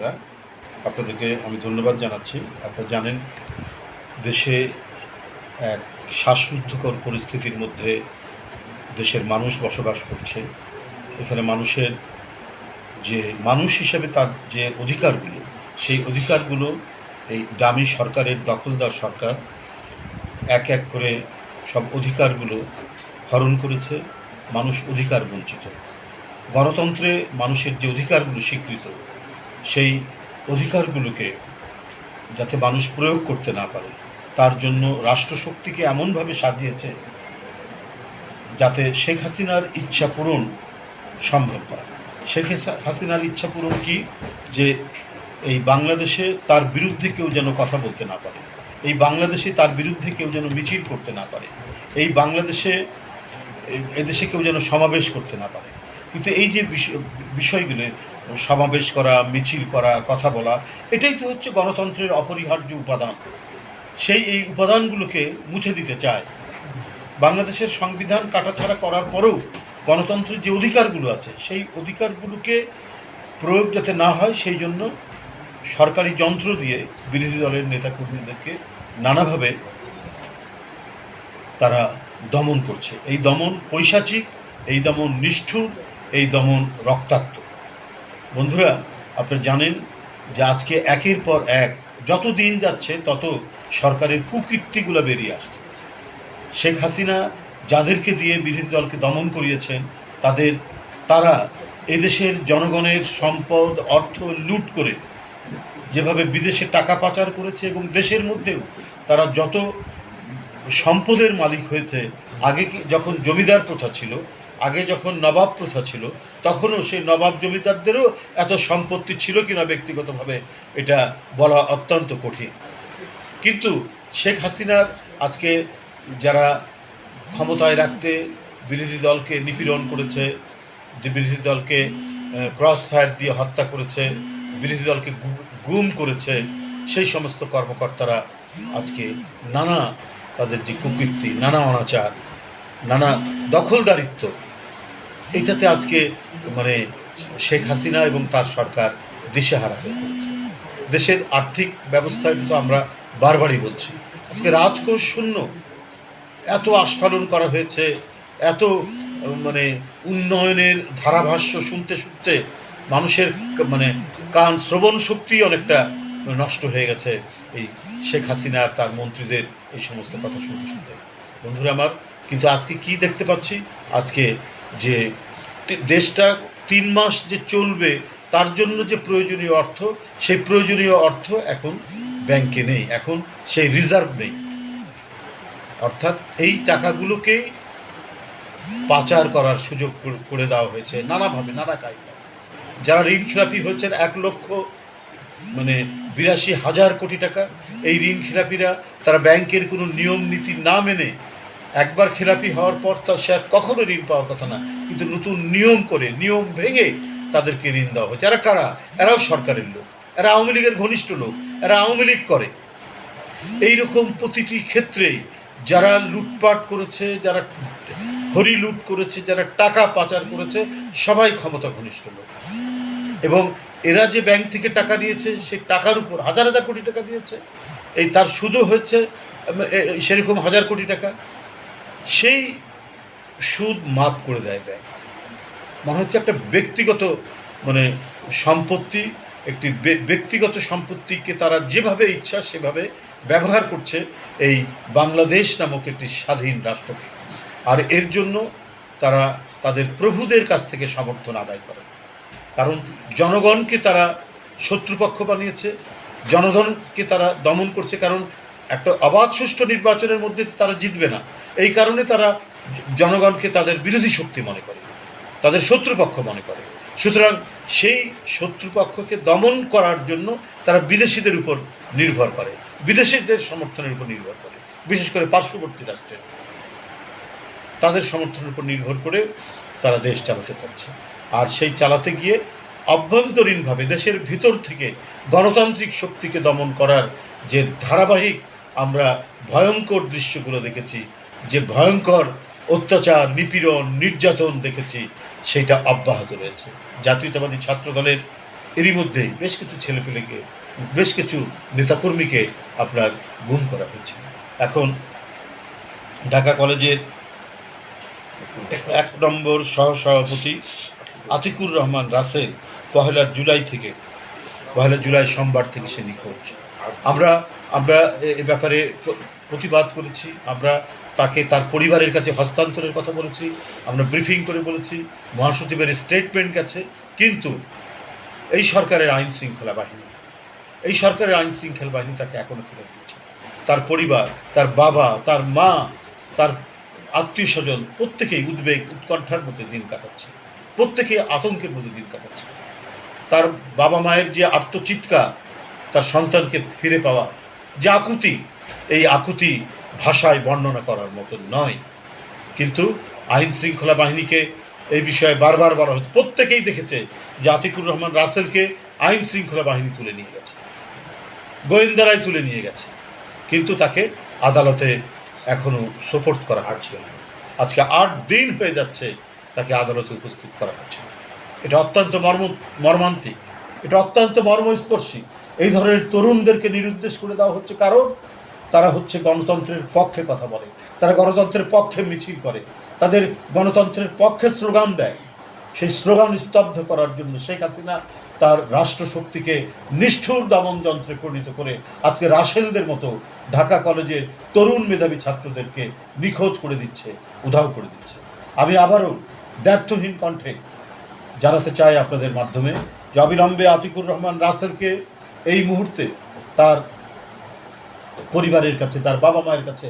আপনারা আপনাদেরকে আমি ধন্যবাদ জানাচ্ছি। আপনারা জানেন, দেশে এক শ্বাসরুদ্ধকর পরিস্থিতির মধ্যে দেশের মানুষ বসবাস করছে। এখানে মানুষের যে মানুষ হিসেবে তার যে অধিকারগুলো, সেই অধিকারগুলো এই দামি সরকারের দখলদার সরকার এক এক করে সব অধিকারগুলো হরণ করেছে। মানুষ অধিকার বঞ্চিত। গণতন্ত্রে মানুষের যে অধিকারগুলো স্বীকৃত সেই অধিকারগুলোকে যাতে মানুষ প্রয়োগ করতে না পারে, তার জন্য রাষ্ট্রশক্তিকে এমনভাবে সাজিয়েছে যাতে শেখ হাসিনার ইচ্ছা পূরণ সম্ভব হয়। শেখ হাসিনার ইচ্ছা পূরণ কি? যে এই বাংলাদেশে তার বিরুদ্ধে কেউ যেন কথা বলতে না পারে, এই বাংলাদেশে তার বিরুদ্ধে কেউ যেন মিছিল করতে না পারে, এই বাংলাদেশে এদেশে কেউ যেন সমাবেশ করতে না পারে। কিন্তু এই যে বিষয়- বিষয়গুলো সমাবেশ করা, মিছিল করা, কথা বলা, এটাই তো হচ্ছে গণতন্ত্রের অপরিহার্য উপাদান। সেই এই উপাদানগুলোকে মুছে দিতে চায়। বাংলাদেশের সংবিধান কাটাছাড়া করার পরেও গণতন্ত্রের যে অধিকারগুলো আছে, সেই অধিকারগুলোকে প্রয়োগ যাতে না হয়, সেই জন্য সরকারি যন্ত্র দিয়ে বিরোধী দলের নেতাকর্মীদেরকে নানাভাবে তারা দমন করছে। এই দমন পৈশাচিক, এই দমন নিষ্ঠুর, এই দমন রক্তাক্ত। বন্ধুরা, আপনারা জানেন যে আজকে একের পর এক যত দিন যাচ্ছে, তত সরকারের কুকীর্তিগুলো বেরিয়ে আসছে। শেখ হাসিনা যাদেরকে দিয়ে বিরোধী দলকে দমন করিয়েছেন, তাদের, তারা এদেশের জনগণের সম্পদ, অর্থ লুট করে যেভাবে বিদেশে টাকা পাচার করেছে এবং দেশের মধ্যেও তারা যত সম্পদের মালিক হয়েছে, আগে যখন জমিদার প্রথা ছিল আগে যখন নবাব প্রথা ছিল, তখনও সেই নবাব জমিদারদেরও এত সম্পত্তি ছিল কিনা ব্যক্তিগতভাবে এটা বলা অত্যন্ত কঠিন। কিন্তু শেখ হাসিনার আজকে যারা ক্ষমতায় রাখতে বিরোধী দলকে নিপীড়ন করেছে, বিরোধী দলকে ক্রস ফায়ার দিয়ে হত্যা করেছে, বিরোধী দলকে গুম করেছে, সেই সমস্ত কর্মকর্তারা আজকে নানা তাদের যে কুকীর্তি, নানা অনাচার, নানা দখলদারিত্ব এটাতে আজকে মানে শেখ হাসিনা এবং তার সরকার দিশেহারা হয়ে পড়েছে। দেশের আর্থিক ব্যবস্থায় কিন্তু আমরা বারবারই বলছি। আজকে রাজকোষ শূন্য। এত আস্ফালন করা হয়েছে, এত মানে উন্নয়নের ধারাভাষ্য শুনতে শুনতে মানুষের মানে কান শ্রবণ শক্তি অনেকটা নষ্ট হয়ে গেছে এই শেখ হাসিনা আর তার মন্ত্রীদের এই সমস্ত কথা শুনতে শুনতে। বন্ধুরা আমার, কিন্তু আজকে কি দেখতে পাচ্ছি? আজকে যে দেশটা তিন মাস যে চলবে, তার জন্য যে প্রয়োজনীয় অর্থ, সেই প্রয়োজনীয় অর্থ এখন ব্যাংকে নেই। এখন সেই রিজার্ভ নেই। অর্থাৎ এই টাকাগুলোকেই পাচার করার সুযোগ করে- দেওয়া হয়েছে নানাভাবে, নানা কায়দায়। যারা ঋণ খেলাপি হয়েছেন এক লক্ষ মানে বিরাশি হাজার কোটি টাকা, এই ঋণ খেলাপিরা তারা ব্যাংকের কোনো নিয়ম নীতি না মেনে একবার খেলাপি হওয়ার পর তার সে কখনো ঋণ পাওয়ার কথা না। কিন্তু নতুন নিয়ম করে, নিয়ম ভেঙে তাদেরকে ঋণ দেওয়া হয়েছে। এরা কারা? এরাও সরকারের লোক। এরা আওয়ামী লীগের ঘনিষ্ঠ লোক। এরা আওয়ামী লীগ করে। এইরকম প্রতিটি ক্ষেত্রেই যারা লুটপাট করেছে, যারা হরি লুট করেছে, যারা টাকা পাচার করেছে, সবাই ক্ষমতা ঘনিষ্ঠ লোক। এবং এরা যে ব্যাংক থেকে টাকা নিয়েছে সেই টাকার উপর হাজার হাজার কোটি টাকা দিয়েছে। এই তার সুদও হয়েছে সেরকম হাজার কোটি টাকা। সেই সুদ মাফ করে দেয় ব্যাংক। মনে হচ্ছে একটা ব্যক্তিগত মানে সম্পত্তি, একটি ব্যক্তিগত সম্পত্তিকে তারা যেভাবে ইচ্ছা সেভাবে ব্যবহার করছে এই বাংলাদেশ নামক একটি স্বাধীন রাষ্ট্রকে। আর এর জন্য তারা তাদের প্রভুদের কাছ থেকে সমর্থন আদায় করে। কারণ জনগণকে তারা শত্রুপক্ষ বানিয়েছে জনগণকে তারা দমন করছে। কারণ একটা অবাধ সুষ্ঠু নির্বাচনের মধ্যে তারা জিতবে না। এই কারণে তারা জনগণকে তাদের বিরোধী শক্তি মনে করে, তাদের শত্রুপক্ষ মনে করে। সুতরাং সেই শত্রুপক্ষকে দমন করার জন্য তারা বিদেশিদের উপর নির্ভর করে, বিদেশিদের সমর্থনের উপর নির্ভর করে, বিশেষ করে পার্শ্ববর্তী রাষ্ট্রের তাদের সমর্থনের উপর নির্ভর করে তারা দেশ চালাতে চাচ্ছে। আর সেই চালাতে গিয়ে অভ্যন্তরীণভাবে দেশের ভিতর থেকে গণতান্ত্রিক শক্তিকে দমন করার যে ধারাবাহিক আমরা ভয়ঙ্কর দৃশ্যগুলো দেখেছি, যে ভয়ঙ্কর অত্যাচার, নিপীড়ন, নির্যাতন দেখেছি, সেটা অব্যাহত রয়েছে। জাতীয়তাবাদী ছাত্র দলের এরই মধ্যেই বেশ কিছু ছেলেপেলেকে, বেশ কিছু নেতাকর্মীকে আপনার গুম করা হয়েছে। এখন ঢাকা কলেজের এক নম্বর সহসভাপতি আতিকুর রহমান রাসেল পহেলা জুলাই থেকে, পহেলা জুলাই সোমবার থেকে সে নিখোঁজ। আমরা আমরা এ- ব্যাপারে প্রতিবাদ করেছি, আমরা তাকে তার পরিবারের কাছে হস্তান্তরের কথা বলেছি, আমরা ব্রিফিং করে বলেছি, মহাসচিবের স্টেটমেন্ট গেছে, কিন্তু এই সরকারের আইন শৃঙ্খলা বাহিনী, এই সরকারের আইন শৃঙ্খলা বাহিনী তাকে এখনও ফেরত দিচ্ছে তার পরিবার, তার বাবা, তার মা, তার আত্মীয় স্বজন প্রত্যেকেই উদ্বেগ, উৎকণ্ঠার মধ্যে দিন কাটাচ্ছে প্রত্যেকেই আতঙ্কের মধ্যে দিন কাটাচ্ছে। তার বাবা মায়ের যে আত্মচিৎকার তার সন্তানকে ফিরে পাওয়া যে আকুতি, এই আকুতি ভাষায় বর্ণনা করার মতো নয়। কিন্তু আইন শৃঙ্খলা বাহিনীকে এই বিষয়ে বারবার বলা হয়েছে। প্রত্যেকেই দেখেছে যে আতিকুর রহমান রাসেলকে আইন শৃঙ্খলা বাহিনী তুলে নিয়ে গেছে। গোয়েন্দারাই তুলে নিয়ে গেছে। কিন্তু তাকে আদালতে এখনও সোপোর্ট করা হচ্ছে না। আজকে আট দিন হয়ে যাচ্ছে তাকে আদালতে উপস্থিত করা হচ্ছে এটা অত্যন্ত মর্ম, মর্মান্তিক। এটা অত্যন্ত মর্মস্পর্শী। এই ধরনের তরুণদেরকে নিরুদ্দেশ করে দেওয়া হচ্ছে কারণ তারা হচ্ছে গণতন্ত্রের পক্ষে কথা বলে, তারা গণতন্ত্রের পক্ষে মিছিল করে, তাদের গণতন্ত্রের পক্ষে স্লোগান দেয়। সেই স্লোগান স্তব্ধ করার জন্য শেখ হাসিনা তার রাষ্ট্রশক্তিকে নিষ্ঠুর দমন যন্ত্রে পরিণত করে আজকে রাসেলদের মতো ঢাকা কলেজের তরুণ মেধাবী ছাত্রদেরকে নিখোঁজ করে দিচ্ছে, উধাও করে দিচ্ছে। আমি আবারও ব্যর্থহীন কণ্ঠে জানাতে চাই আপনাদের মাধ্যমে, যে অবিলম্বে আতিকুর রহমান রাসেলকে এই মুহূর্তে তার পরিবারের কাছে তার বাবা মায়ের কাছে